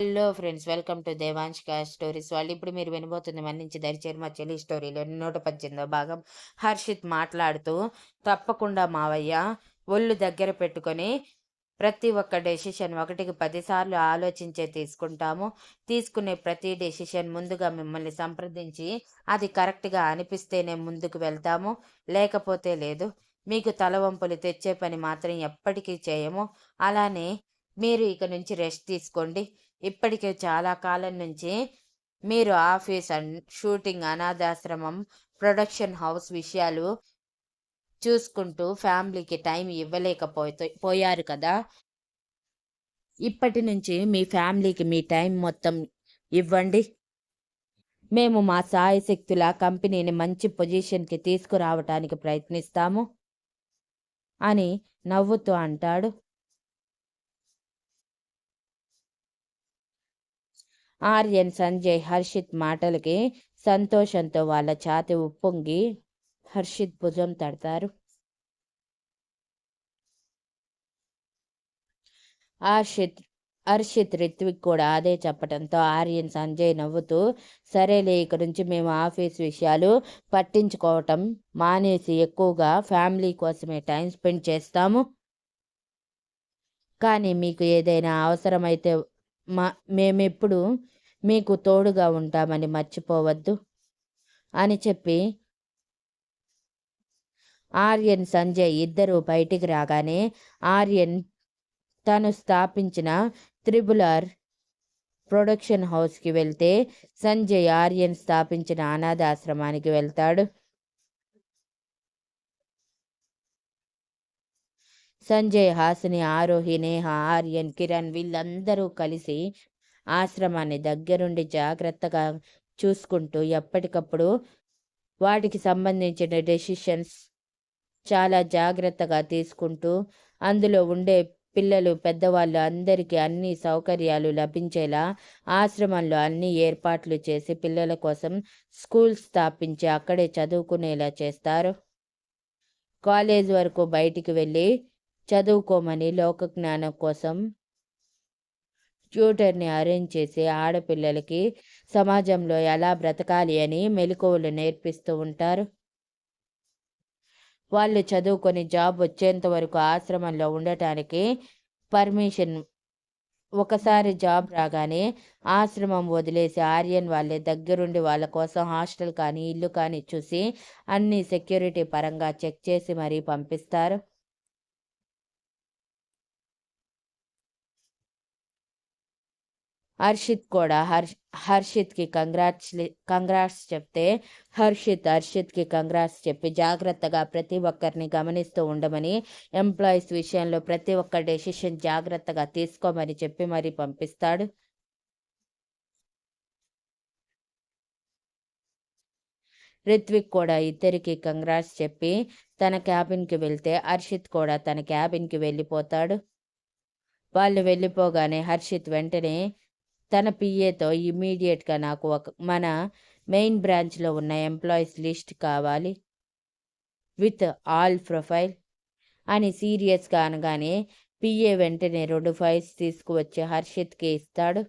Hello friends welcome to Devanshika stories. వాళ్ళు ఇప్పుడు మీరు వినబోతుంది మన నుంచి దరిచేరు మా చెల్లి స్టోరీలో నూట పద్దెనిమిదో భాగం. హర్షిత్ మాట్లాడుతూ తప్పకుండా మావయ్య ఒళ్ళు దగ్గర పెట్టుకొని ప్రతి ఒక్క డెసిషన్ ఒకటికి పదిసార్లు ఆలోచించే తీసుకుంటాము. తీసుకునే ప్రతి డెసిషన్ ముందుగా మిమ్మల్ని సంప్రదించి అది కరెక్ట్గా అనిపిస్తేనే ముందుకు వెళ్తాము. లేకపోతే లేదు. మీకు తలవంపులు తెచ్చే పని మాత్రం ఎప్పటికీ చేయము. అలానే మీరు ఇక నుంచి రెస్ట్ తీసుకోండి. ఇప్పటికే చాలా కాలం నుంచి మీరు ఆఫీస్ అండ్ షూటింగ్ అనాథాశ్రమం ప్రొడక్షన్ హౌస్ విషయాలు చూసుకుంటూ ఫ్యామిలీకి టైం ఇవ్వలేకపోతే పోయారు కదా. ఇప్పటి నుంచి మీ ఫ్యామిలీకి మీ టైం మొత్తం ఇవ్వండి. మేము మా సాయశక్తుల కంపెనీని మంచి పొజిషన్కి తీసుకురావటానికి ప్రయత్నిస్తాము అని నవ్వుతూ అంటాడు. ఆర్యన్ సంజయ్ హర్షిత్ మాటలకి సంతోషంతో వాళ్ళ ఛాతి ఉప్పొంగి హర్షిత్ భుజం తడతారు. హర్షిత్ హర్షిత్ రిత్విక్ కూడా అదే చెప్పడంతో ఆర్యన్ సంజయ్ నవ్వుతూ సరేలే ఇక నుంచి మేము ఆఫీస్ విషయాలు పట్టించుకోవటం మానేసి ఎక్కువగా ఫ్యామిలీ కోసమే టైం స్పెండ్ చేస్తాము. కానీ మీకు ఏదైనా అవసరమైతే మా మేమెప్పుడు మీకు తోడుగా ఉంటామని మర్చిపోవద్దు అని చెప్పి ఆర్యన్ సంజయ్ ఇద్దరూ బయటికి రాగానే ఆర్యన్ తను స్థాపించిన త్రిబులర్ ప్రొడక్షన్ హౌస్కి వెళ్తే సంజయ్ ఆర్యన్ స్థాపించిన అనాథాశ్రమానికి వెళ్తాడు. సంజయ్ హాసిని ఆరోహి నేహ ఆర్యన్ కిరణ్ వీళ్ళందరూ కలిసి ఆశ్రమాన్ని దగ్గరుండి జాగ్రత్తగా చూసుకుంటూ ఎప్పటికప్పుడు వాటికి సంబంధించిన డెసిషన్స్ చాలా జాగ్రత్తగా తీసుకుంటూ అందులో ఉండే పిల్లలు పెద్దవాళ్ళు అందరికీ అన్ని సౌకర్యాలు లభించేలా ఆశ్రమంలో అన్ని ఏర్పాట్లు చేసి పిల్లల కోసం స్కూల్ స్థాపించి అక్కడే చదువుకునేలా చేస్తారు. కాలేజ్ వరకు బయటికి వెళ్ళి చదువుకోమని లోక జ్ఞానం కోసం ట్యూటర్ని అరేంజ్ చేసి ఆడపిల్లలకి సమాజంలో ఎలా బ్రతకాలి అని మెలకువలు నేర్పిస్తూ ఉంటారు. వాళ్ళు చదువుకొని జాబ్ వచ్చేంత వరకు ఆశ్రమంలో ఉండటానికి పర్మిషన్ ఒకసారి జాబ్ రాగానే ఆశ్రమం వదిలేసి ఆర్యన్ వాళ్ళే దగ్గరుండి వాళ్ళ కోసం హాస్టల్ కానీ ఇల్లు కానీ చూసి అన్ని సెక్యూరిటీ పరంగా చెక్ చేసి మరీ పంపిస్తారు. హర్షిత్ కూడా హర్ష్ హర్షిత్కి కంగ్రాట్స్ కంగ్రాట్స్ చెప్తే హర్షిత్ హర్షిత్కి కంగ్రాట్స్ చెప్పి జాగ్రత్తగా ప్రతి ఒక్కరిని గమనిస్తూ ఉండమని ఎంప్లాయీస్ విషయంలో ప్రతి ఒక్క డెసిషన్ జాగ్రత్తగా తీసుకోమని చెప్పి మరీ పంపిస్తాడు. రిత్విక్ కూడా ఇద్దరికి కంగ్రాట్స్ చెప్పి తన క్యాబిన్కి వెళ్తే హర్షిత్ కూడా తన క్యాబిన్కి వెళ్ళిపోతాడు. వాళ్ళు వెళ్ళిపోగానే హర్షిత్ వెంటనే తన పిఏతో ఇమీడియట్గా నాకు ఒక మన మెయిన్ బ్రాంచ్లో ఉన్న ఎంప్లాయీస్ లిస్ట్ కావాలి. విత్ ఆల్ ప్రొఫైల్ అని సీరియస్గా అనగానే పిఏ వెంటనే రెండు ఫైల్స్ తీసుకువచ్చి హర్షిత్కి ఇస్తాడు.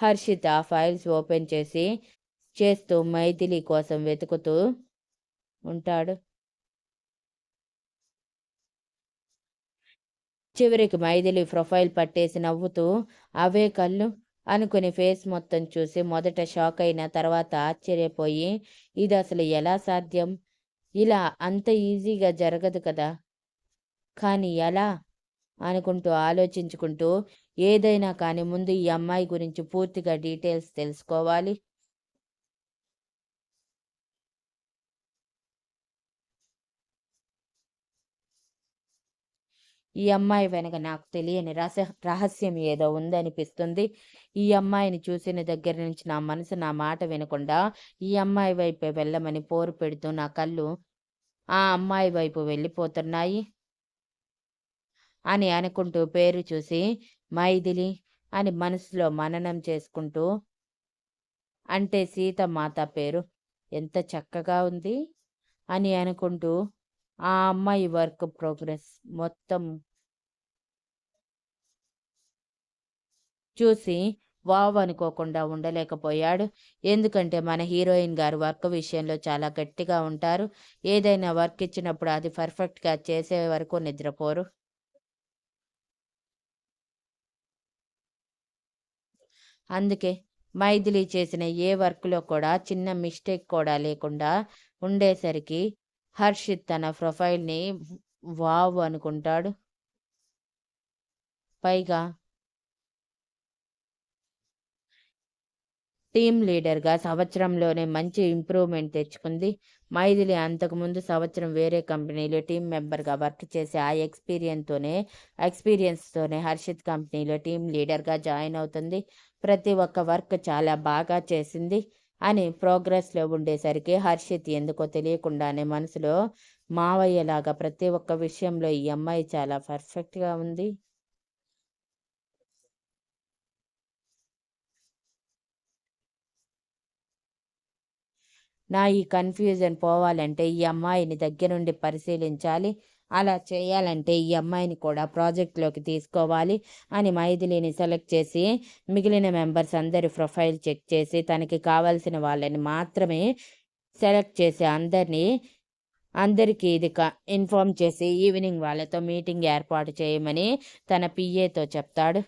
హర్షిత్ ఆ ఫైల్స్ ఓపెన్ చేసి చేస్తూ మైథిలి కోసం వెతుకుతూ ఉంటాడు. చివరికి మైథిలి ప్రొఫైల్ పట్టేసి నవ్వుతూ అవే కళ్ళు అనుకుని ఫేస్ మొత్తం చూసి మొదట షాక్ అయిన తర్వాత ఆశ్చర్యపోయి ఇది అసలు ఎలా సాధ్యం? ఇలా అంత ఈజీగా జరగదు కదా. కానీ ఎలా అనుకుంటూ ఆలోచించుకుంటూ ఏదైనా కానీ ముందు ఈ అమ్మాయి గురించి పూర్తిగా డీటెయిల్స్ తెలుసుకోవాలి. ఈ అమ్మాయి వెనక నాకు తెలియని రహస్య రహస్యం ఏదో ఉందనిపిస్తుంది. ఈ అమ్మాయిని చూసిన దగ్గర నుంచి నా మనసు నా మాట వినకుండా ఈ అమ్మాయి వైపే వెళ్ళమని పోరు పెడుతూ నా కళ్ళు ఆ అమ్మాయి వైపు వెళ్ళిపోతున్నాయి అని అనుకుంటూ పేరు చూసి మైథిలి అని మనసులో మననం చేసుకుంటూ అంటే సీతమాత పేరు. ఎంత చక్కగా ఉంది అని అనుకుంటూ ఆ అమ్మాయి వర్క్ ప్రోగ్రెస్ మొత్తం చూసి వావ్ అనుకోకుండా ఉండలేకపోయాడు. ఎందుకంటే మన హీరోయిన్ గారు వర్క్ విషయంలో చాలా గట్టిగా ఉంటారు. ఏదైనా వర్క్ ఇచ్చినప్పుడు అది పర్ఫెక్ట్గా చేసే వరకు నిద్రపోరు. అందుకే మైథిలి చేసిన ఏ వర్క్లో కూడా చిన్న మిస్టేక్ కూడా లేకుండా ఉండేసరికి హర్షిత్ తన ప్రొఫైల్ని వావ్ అనుకుంటాడు. పైగా టీమ్ లీడర్గా సంవత్సరంలోనే మంచి ఇంప్రూవ్మెంట్ తెచ్చుకుంది. మైథిలి అంతకుముందు సంవత్సరం వేరే కంపెనీలో టీం మెంబర్గా వర్క్ చేసి ఆ ఎక్స్పీరియన్స్తోనే ఎక్స్పీరియన్స్తోనే హర్షిత్ కంపెనీలో టీం లీడర్గా జాయిన్ అవుతుంది. ప్రతి ఒక్క వర్క్ చాలా బాగా చేసింది. అని ప్రోగ్రెస్లో ఉండేసరికి హర్షిత్ ఎందుకో తెలియకుండానే మనసులో మావయ్యలాగా ప్రతి ఒక్క విషయంలో ఈ అమ్మాయి చాలా పర్ఫెక్ట్గా ఉంది. నా ఈ కన్ఫ్యూజన్ పోవాలంటే ఈ అమ్మాయిని దగ్గరుండి పరిశీలించాలి. అలా చేయాలంటే ఈ అమ్మాయిని కూడా ప్రాజెక్ట్లోకి తీసుకోవాలి అని మైథిలిని సెలెక్ట్ చేసి మిగిలిన మెంబర్స్ అందరి ప్రొఫైల్ చెక్ చేసి తనకి కావాల్సిన వాళ్ళని మాత్రమే సెలెక్ట్ చేసి అందరినీ అందరికీ ఇది ఇన్ఫామ్ చేసి ఈవినింగ్ వాళ్ళతో మీటింగ్ ఏర్పాటు చేయమని తన పిఏతో చెప్తాడు.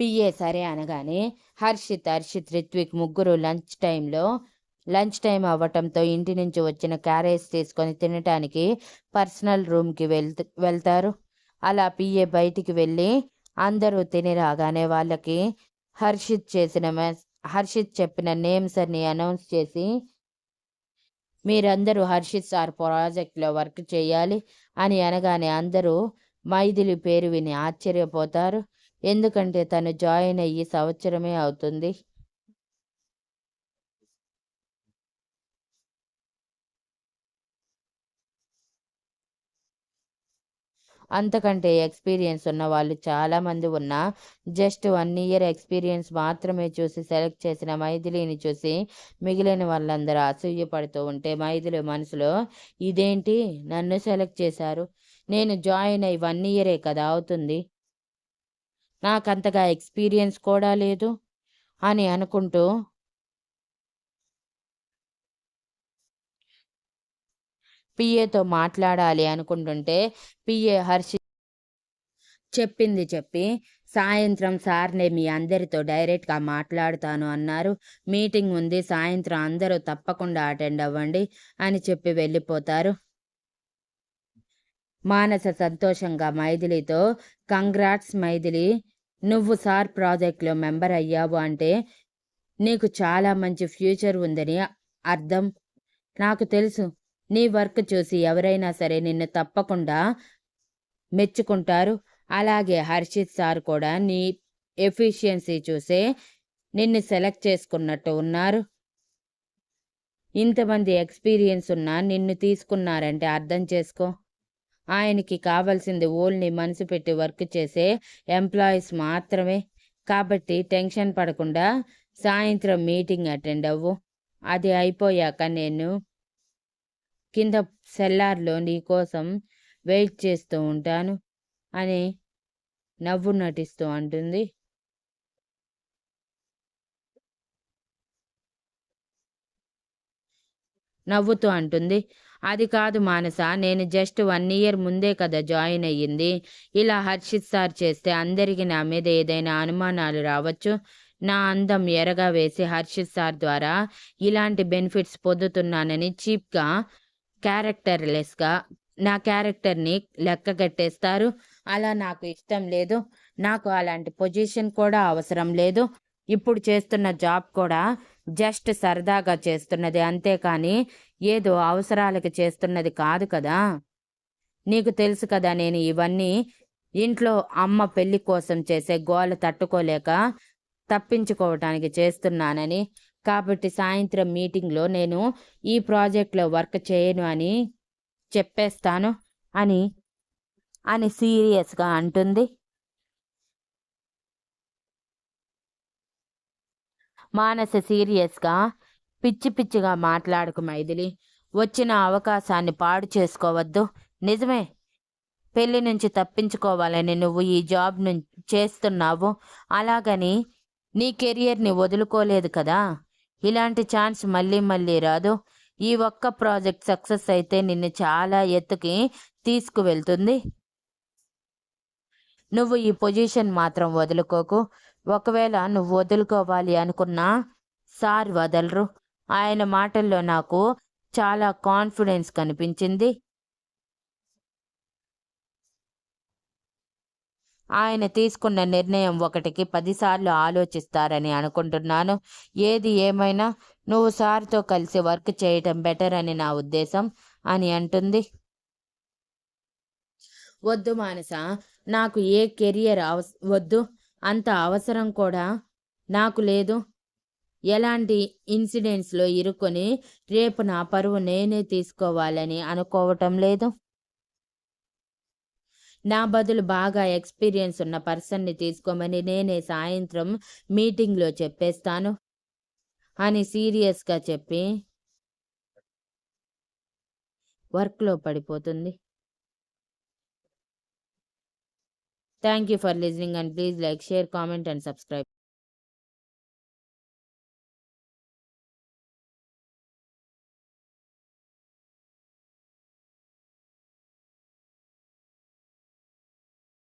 పిఏ సరే అనగానే హర్షిత్ హర్షిత్ రిత్విక్ ముగ్గురు లంచ్ టైంలో లంచ్ టైం అవ్వటంతో ఇంటి నుంచి వచ్చిన క్యారేజ్ తీసుకొని తినటానికి పర్సనల్ రూమ్కి వెళ్ వెళ్తారు. అలా పిఏ బయటికి వెళ్ళి అందరూ తిని రాగానే వాళ్ళకి హర్షిత్ చేసిన హర్షిత్ చెప్పిన నేమ్స్ అన్ని అనౌన్స్ చేసి మీరందరూ హర్షిత్ సార్ ప్రాజెక్ట్లో వర్క్ చేయాలి అని అనగానే అందరూ మైథిలి పేరు విని ఆశ్చర్యపోతారు. ఎందుకంటే తను జాయిన్ అయ్యి సంవత్సరమే అవుతుంది. అంతకంటే ఎక్స్పీరియన్స్ ఉన్న వాళ్ళు చాలామంది ఉన్నా జస్ట్ వన్ ఇయర్ ఎక్స్పీరియన్స్ మాత్రమే చూసి సెలెక్ట్ చేసిన మైథిలిని చూసి మిగిలిన వాళ్ళందరూ అసూయపడుతూ ఉంటే మైథిలి మనసులో ఇదేంటి? నన్ను సెలెక్ట్ చేశారు? నేను జాయిన్ అయ్యి వన్ ఇయరే కదా అవుతుంది? నాకంతగా ఎక్స్పీరియన్స్ కూడా లేదు? అని అనుకుంటూ పిఏతో మాట్లాడాలి అనుకుంటుంటే పిఏ హర్షి చెప్పింది చెప్పి సాయంత్రం సార్నే మీ అందరితో డైరెక్ట్గా మాట్లాడుతాను అన్నారు. మీటింగ్ ఉంది సాయంత్రం అందరూ తప్పకుండా అటెండ్ అవ్వండి అని చెప్పి వెళ్ళిపోతారు. మానస సంతోషంగా మైథిలితో కంగ్రాట్స్ మైథిలి నువ్వు సార్ ప్రాజెక్ట్లో మెంబర్ అయ్యావు అంటే నీకు చాలా మంచి ఫ్యూచర్ ఉందని అర్థం. నాకు తెలుసు. నీ వర్క్ చూసి ఎవరైనా సరే నిన్ను తప్పకుండా మెచ్చుకుంటారు. అలాగే హర్షిత్ సార్ కూడా నీ ఎఫిషియన్సీ చూసే నిన్ను సెలెక్ట్ చేసుకున్నట్టు ఉన్నారు. ఇంతమంది ఎక్స్పీరియన్స్ ఉన్నా నిన్ను తీసుకున్నారంటే అర్థం చేసుకో. ఆయనకి కావాల్సింది ఓల్ని మనసు పెట్టి వర్క్ చేసే ఎంప్లాయీస్ మాత్రమే. కాబట్టి టెన్షన్ పడకుండా సాయంత్రం మీటింగ్ అటెండ్ అవ్వు. అది అయిపోయాక నేను కింద సెల్లార్లో నీకోసం వెయిట్ చేస్తూ ఉంటాను అని నవ్వు నటిస్తూ అంటుంది. నవ్వుతూ అంటుంది. అది కాదు మానస నేను జస్ట్ వన్ ఇయర్ ముందే కదా జాయిన్ అయ్యింది. ఇలా హర్షిత్ సార్ చేస్తే అందరికీ నా మీద ఏదైనా అనుమానాలు రావచ్చు. నా అందం ఎరగా వేసి హర్షిత్ సార్ ద్వారా ఇలాంటి బెనిఫిట్స్ పొందుతున్నానని చీప్గా క్యారెక్టర్లెస్గా నా క్యారెక్టర్ని లెక్క కట్టేస్తారు. అలా నాకు ఇష్టం లేదు. నాకు అలాంటి పొజిషన్ కూడా అవసరం లేదు. ఇప్పుడు చేస్తున్న జాబ్ కూడా జస్ట్ సరదాగా చేస్తున్నది. అంతేకాని ఏదో అవసరాలకు చేస్తున్నది కాదు కదా. నీకు తెలుసు కదా నేను ఇవన్నీ ఇంట్లో అమ్మ పెళ్ళి కోసం చేసే గోల తట్టుకోలేక తప్పించుకోవటానికి చేస్తున్నానని. కాబట్టి సాయంత్రం మీటింగ్లో నేను ఈ ప్రాజెక్ట్లో వర్క్ చేయను అని చెప్పేస్తాను అని అని సీరియస్గా అంటుంది. మానస సీరియస్గా పిచ్చి పిచ్చిగా మాట్లాడకు మైథిలి వచ్చిన అవకాశాన్ని పాడు చేసుకోవద్దు. నిజమే పెళ్ళి నుంచి తప్పించుకోవాలని నువ్వు ఈ జాబ్ను చేస్తున్నావు. అలాగని నీ కెరియర్ని వదులుకోలేదు కదా? ఇలాంటి ఛాన్స్ మళ్ళీ మళ్ళీ రాదు. ఈ ఒక్క ప్రాజెక్ట్ సక్సెస్ అయితే నిన్ను చాలా ఎత్తుకి తీసుకువెళ్తుంది. నువ్వు ఈ పొజిషన్ మాత్రం వదులుకోకు. ఒకవేళ నువ్వు వదులుకోవాలి అనుకున్నా సార్ వదలరు. ఆయన మాటల్లో నాకు చాలా కాన్ఫిడెన్స్ కనిపించింది. ఆయన తీసుకున్న నిర్ణయం ఒకటికి పదిసార్లు ఆలోచిస్తారని అనుకుంటున్నాను. ఏది ఏమైనా నువ్వు సార్తో కలిసి వర్క్ చేయటం బెటర్ అని నా ఉద్దేశం అని అంటుంది. వద్దు మానస నాకు ఏ కెరియర్ అవస వద్దు. అంత అవసరం కూడా నాకు లేదు. ఎలాంటి ఇన్సిడెంట్స్లో ఇరుకొని రేపు నా పరువు నేనే తీసుకోవాలని అనుకోవటం లేదు. నా బదులు బాగా ఎక్స్పీరియన్స్ ఉన్న పర్సన్ని తీసుకోమని నేనే సాయంత్రం మీటింగ్లో చెప్పేస్తాను. అని సీరియస్గా చెప్పి వర్క్లో పడిపోతుంది. Thank you for listening and please like share comment and subscribe.